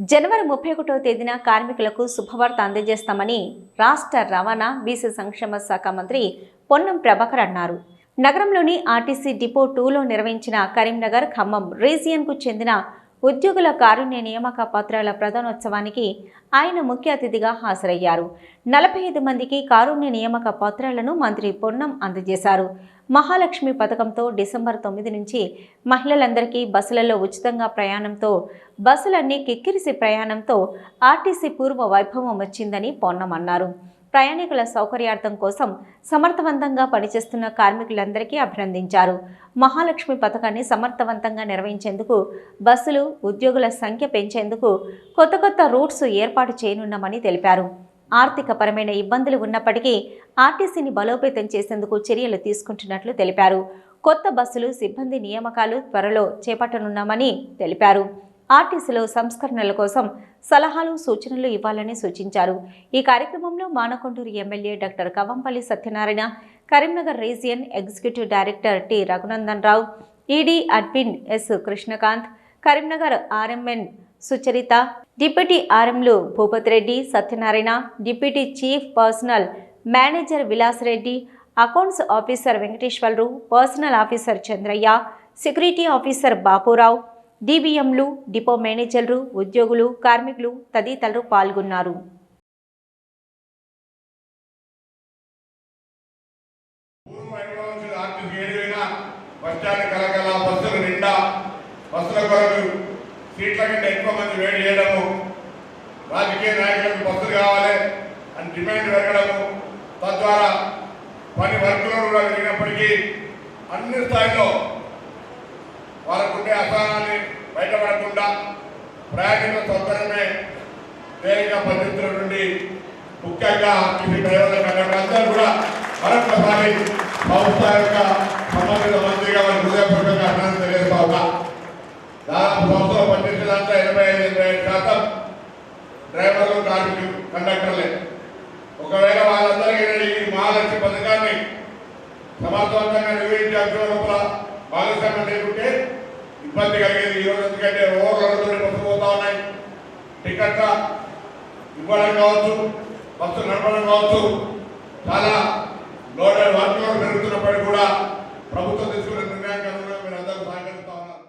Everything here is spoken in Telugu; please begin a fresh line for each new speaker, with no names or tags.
జనవరి ముప్పై ఒకటో తేదీన కార్మికులకు శుభవార్త అందజేస్తామని రాష్ట్ర రవాణా బీసీ సంక్షేమ శాఖ మంత్రి పొన్నం ప్రభాకర్ అన్నారు. నగరంలోని ఆర్టీసీ డిపో టూలో నిర్వహించిన కరీంనగర్ ఖమ్మం రీజియన్కు చెందిన ఉద్యోగుల కారుణ్య నియామక పత్రాల ప్రధానోత్సవానికి ఆయన ముఖ్య అతిథిగా హాజరయ్యారు. నలభై ఐదు మందికి కారుణ్య నియామక పత్రాలను మంత్రి పొన్నం అందజేశారు. మహాలక్ష్మి పథకంతో డిసెంబర్ తొమ్మిది నుంచి మహిళలందరికీ బస్సులలో ఉచితంగా ప్రయాణంతో బస్సులన్నీ కిక్కిరిసి ప్రయాణంతో ఆర్టీసీ పూర్వ వైభవం వచ్చిందని పొన్నం అన్నారు. ప్రయాణికుల సౌకర్యార్థం కోసం సమర్థవంతంగా పనిచేస్తున్న కార్మికులందరికీ అభినందించారు. మహాలక్ష్మి పథకాన్ని సమర్థవంతంగా నిర్వహించేందుకు బస్సులు ఉద్యోగుల సంఖ్య పెంచేందుకు కొత్త కొత్త రూట్స్ ఏర్పాటు చేయనున్నామని తెలిపారు. ఆర్థికపరమైన ఇబ్బందులు ఉన్నప్పటికీ ఆర్టీసీని బలోపేతం చేసేందుకు చర్యలు తీసుకుంటున్నట్లు తెలిపారు. కొత్త బస్సులు సిబ్బంది నియామకాలు త్వరలో చేపట్టనున్నామని తెలిపారు. ఆర్టీసీలో సంస్కరణల కోసం సలహాలు సూచనలు ఇవ్వాలని సూచించారు. ఈ కార్యక్రమంలో Manakondur MLA doctor Kavampalli Satyanarayana Karimnagar region executive director T Raghunandan Rao ED admin S Krishnakanth Karimnagar RMN Sucharita deputy ఆర్ఎంలు Bhupath Reddy Satyanarayana deputy chief personnel manager Vilas Reddy accounts officer Venkateswararao personnel officer Chandraiah security officer Bapurao డిబిఎంలు depot మేనేజర్లు ఉద్యోగులు కార్మికులు తదితరులు పాల్గొన్నారు.
సీట్ల కంటే ఎక్కువ మంది వేడి చేయడము రాజకీయ నాయకులకు బస్సులు కావాలి అని డిమాండ్ పెరగడము తద్వారా పని వర్కులు కూడా పెరిగినప్పటికీ అన్ని స్థాయిలో వాళ్ళకుండే అసహనాన్ని బయటపడకుండా ప్రయాణికుల సౌకర్యమే తేలిక పద్ధతుల నుండి ముఖ్యంగా ఇది డ్రైవర్ల అందరూ కూడా మరొకసారి సంస్థ యొక్క సంబంధిత మంత్రిగా వారి హృదయపూర్వకంగా అభినందన తెలియజేస్తా ఉన్నా. దాదాపు సంస్థలో పనిచేసిన దాంట్లో ఎనభై ఐదు ఎనభై ఐదు శాతం డ్రైవర్లు కార్మికులు కండక్టర్లే. ఒకవేళ వాళ్ళందరికీ ఈ మహాలక్ష్మి పథకాన్ని సమర్థవంతంగా నిర్వహించే నిర్వహించాల్సిన లోపల భాగస్వామ్యం లేకుంటే ఇబ్బంది కలిగేది ఈరోజు ఎందుకంటే ఓవర్లతో బస్సు ఉన్నాయి. టికెట్ల ఇవ్వడం కావచ్చు బస్సు నడపడం కావచ్చు చాలా లోడెడ్ వర్క్లు పెరుగుతున్నప్పటికీ కూడా ప్రభుత్వం తీసుకున్న నిర్ణయానికి